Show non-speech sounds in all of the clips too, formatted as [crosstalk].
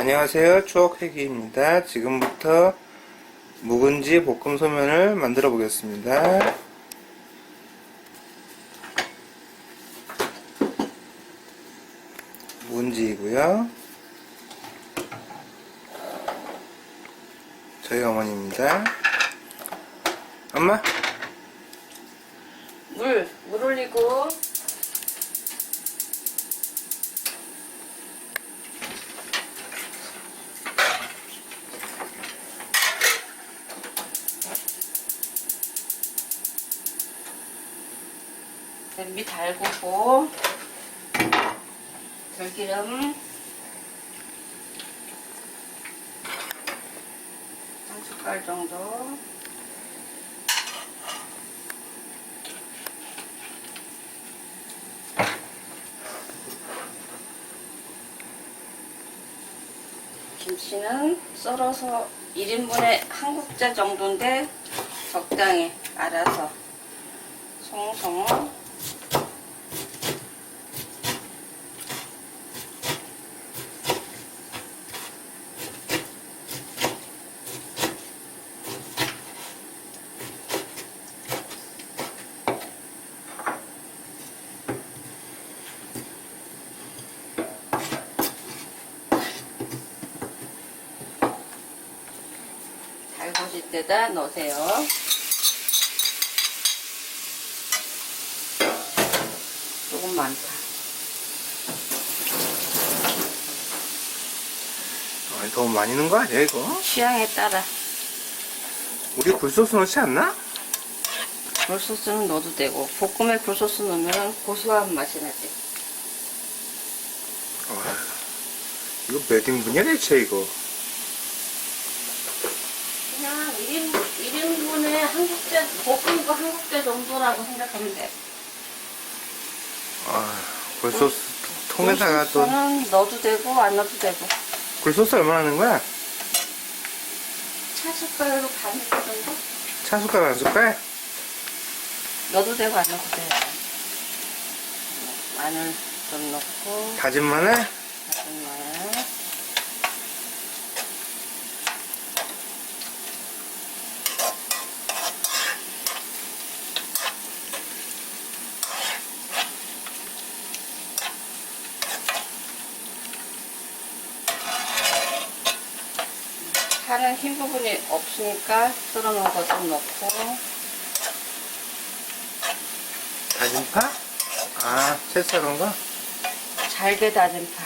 안녕하세요. 추억회기입니다. 지금부터 묵은지 볶음 소면을 만들어 보겠습니다. 묵은지이고요. 저희 어머니입니다. 엄마 물, 물 올리고 냄비 달구고 들기름 한 숟갈 정도. 김치는 썰어서 1인분에 한 국자 정도인데 적당히 알아서 송송 달궈질 때다 넣으세요. 조금 많다. 아니, 너무 많이 넣은 거 아니야 이거? 취향에 따라 우리 굴소스 넣지 않나? 굴소스는 넣어도 되고 볶음에 굴소스 넣으면 고소한 맛이 나지. 어, 이거 몇 인분이야 대체 이거 그냥 1인, 1인분에 한 국자, 볶은 거한 국자 정도라고 생각하면 돼. 아, 굴소스 통에다가 또 굴소스는 넣어도 되고 안 넣어도 되고 굴소스 얼마나 하는 거야? 차 숟가락으로 반 숟갈 정도? 차 숟갈 반 숟갈? 넣어도 되고 안 넣어도 돼. 마늘 좀 넣고 다진 마늘? 다진 마늘 파는 흰 부분이 없으니까 썰어놓은 거좀 넣고 다진 파? 아, 채 썰은 거? 잘게 다진 파.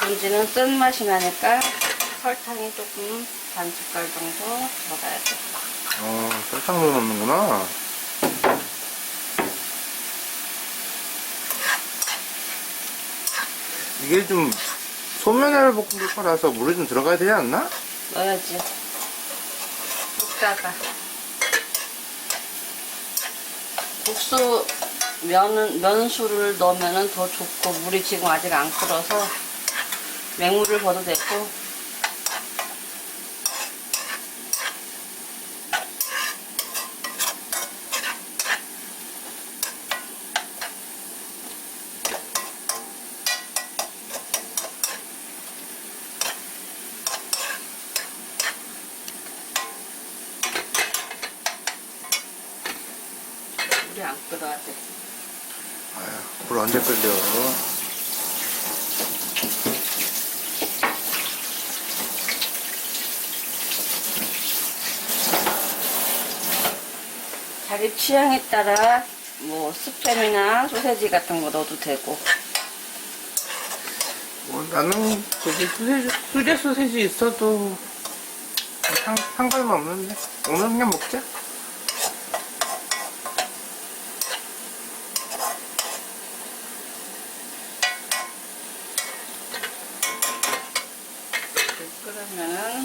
묵은지는 쓴맛이 나니까 설탕이 조금 반 숟갈 정도 넣어야 돼. 어, 설탕도 넣는구나. 이게 좀 소면을 볶을 거라서 물이 좀 들어가야 되지 않나? 넣어야지. 볶다가. 국수 면은, 면수를 넣으면 더 좋고, 물이 지금 아직 안 끓어서 맹물을 버도 되고, 안 돼. 아휴, 물 언제 끓여? 자기 취향에 따라 뭐 스팸이나 소세지 같은 거 넣어도 되고 뭐 나는 저기 소세지, 수제 소세지 있어도 상, 상관은 없는데 오늘 그냥 먹자. 그러면은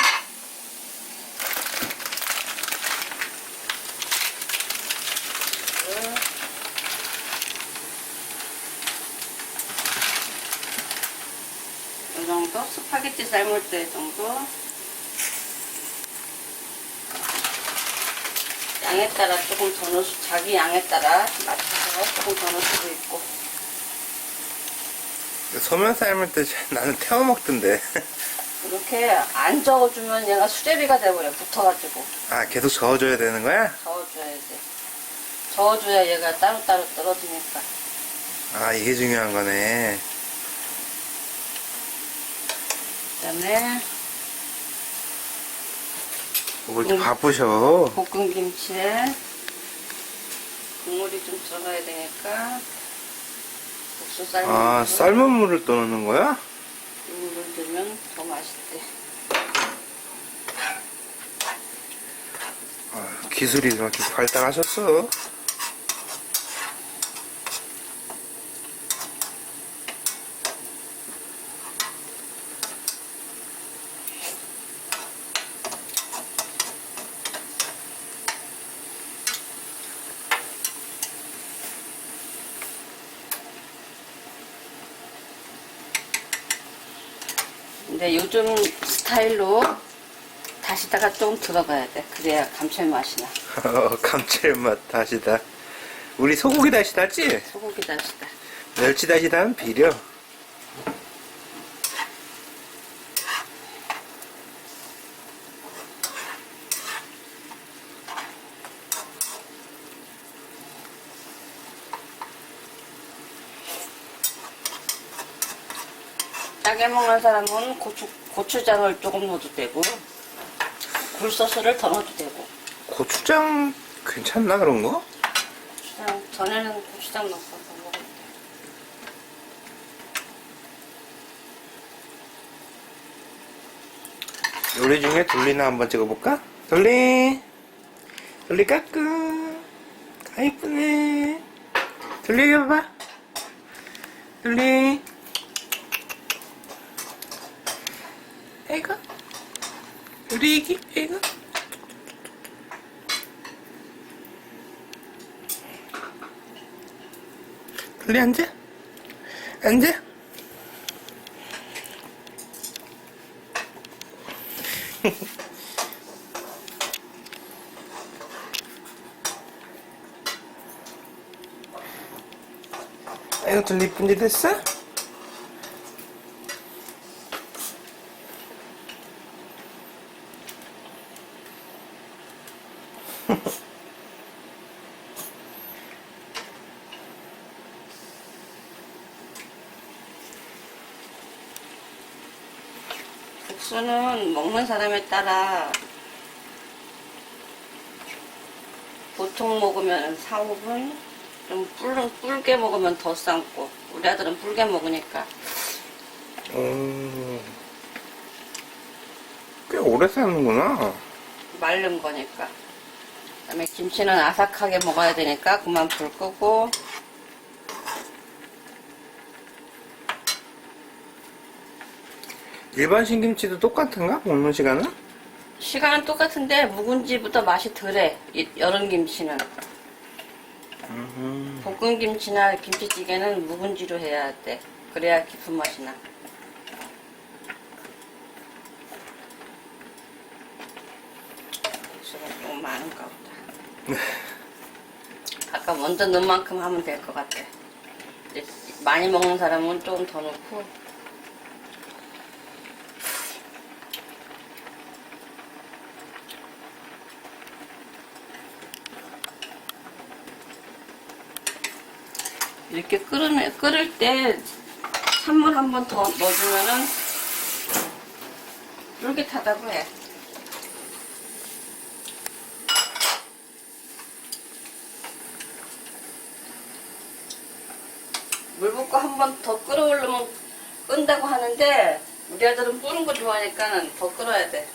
이 정도 스파게티 삶을 때 정도 양에 따라 조금 더 넣을 수, 자기 양에 따라 맞춰서 조금 더 넣을 수도 있고. 소면 삶을 때 [laughs] 나는 태워 먹던데. 이렇게 안 저어주면 얘가 수제비가 돼버려, 붙어가지고. 아, 계속 저어줘야 되는 거야? 저어줘야 돼. 저어줘야 얘가 따로따로 떨어지니까. 아, 이게 중요한 거네. 그 다음에 뭘 이렇게 바쁘셔. 볶은 김치에 국물이 좀 들어가야 되니까 국수 삶은 아, 삶은 물을 또 넣는 거야? 이 물을 넣으면 더 맛있대. 아, 기술이 이렇게 발달하셨어. 근데 요즘 스타일로 다시다가 좀 들어가야 돼. 그래야 감칠맛이 나. 어, 감칠맛 다시다. 우리 소고기 다시다지? 소고기 다시다. 멸치 다시다는 비려. 짜게 먹는 사람은 고추, 고추장을 조금 넣어도 되고 굴소스를 더 넣어도 되고 고추장 괜찮나 그런 거? 고추장 전에는 고추장 넣어서 먹었대. 요리 중에 돌리나 한번 찍어볼까? 돌리 돌리 까꿍 아 이쁘네 돌리 이거 봐봐 돌리 아이고 애기? 아이고 돌리 앉아? 앉아? [laughs] 이쁜 일 됐어? 국수는 먹는 사람에 따라 보통 먹으면 4, 5분 좀 뿔, 뿔게 먹으면 더 삶고 우리 아들은 뿔게 먹으니까 음, 꽤 오래 삶는구나. 마른 거니까 그다음에 김치는 아삭하게 먹어야 되니까 그만 불 끄고 일반 신김치도 똑같은가? 먹는 시간은? 시간은 똑같은데 묵은지보다 맛이 덜해 이 여름 김치는. 음, 볶은 김치나 김치찌개는 묵은지로 해야 돼. 그래야 깊은 맛이 나. 국수가 좀 많은가 보다. [laughs] 아까 먼저 넣은 만큼 하면 될 것 같아. 이제 많이 먹는 사람은 조금 더 넣고 이렇게 끓으면, 끓을 때 찬물 한 번 더 넣어주면은 쫄깃하다고 해. 물 붓고 한 번 더 끓어오르면 끈다고 하는데 우리 아들은 뿌는 거 좋아하니까 더 끓어야 돼.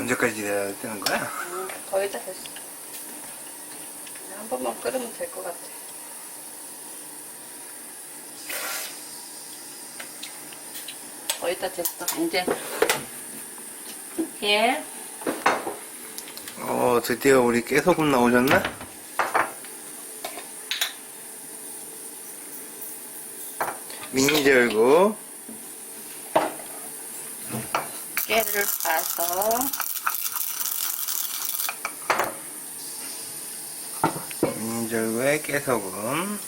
언제까지 기다려야 되는 거야? 음, 거의 다 됐어. 번만 끓으면 될 것 같아. 거의 다 됐어. 이제 예. 어, 드디어 우리 깨소금 나오셨나? 미니 절구. 깨를 봐서 미니 절구에 깨소금.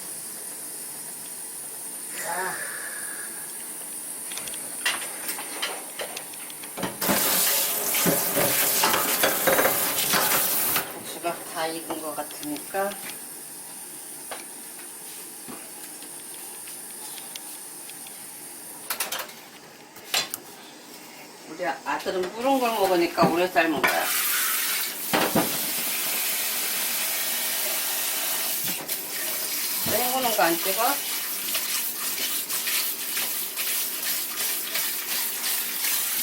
고추가 다 익은 것 같으니까 우리 아들은 뿌른 걸 먹으니까 오래 삶은 거야. 거안 찍어?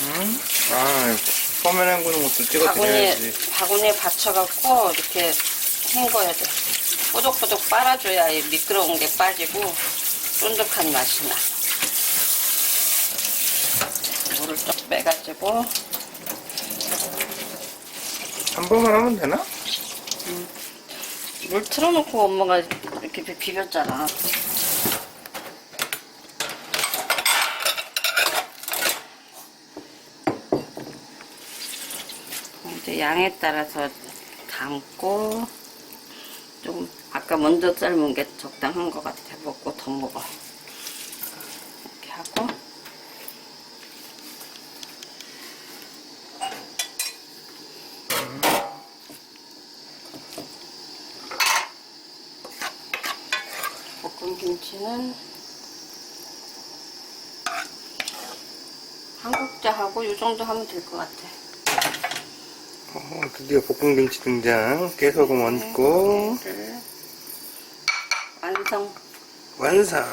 응? 아, 소면 헹구는 것도 바구니에, 찍어드려야지. 바구니에 받쳐갖고 이렇게 헹궈야 돼. 꼬독꼬독 빨아줘야 이 미끄러운 게 빠지고 쫀득한 맛이 나. 물을 좀 빼가지고 한 번만 하면 되나? 물 틀어놓고 엄마가 이렇게 비- 비볐잖아. 이제 양에 따라서 담고 조금 아까 먼저 삶은 게 적당한 것 같아. 먹고 더 먹어. 이렇게 하고 볶은 김치는 한국자하고 이 정도 하면 될 것 같아. 어, 드디어 볶음김치 등장. 깨소금 얹고, 를 완성. 완성.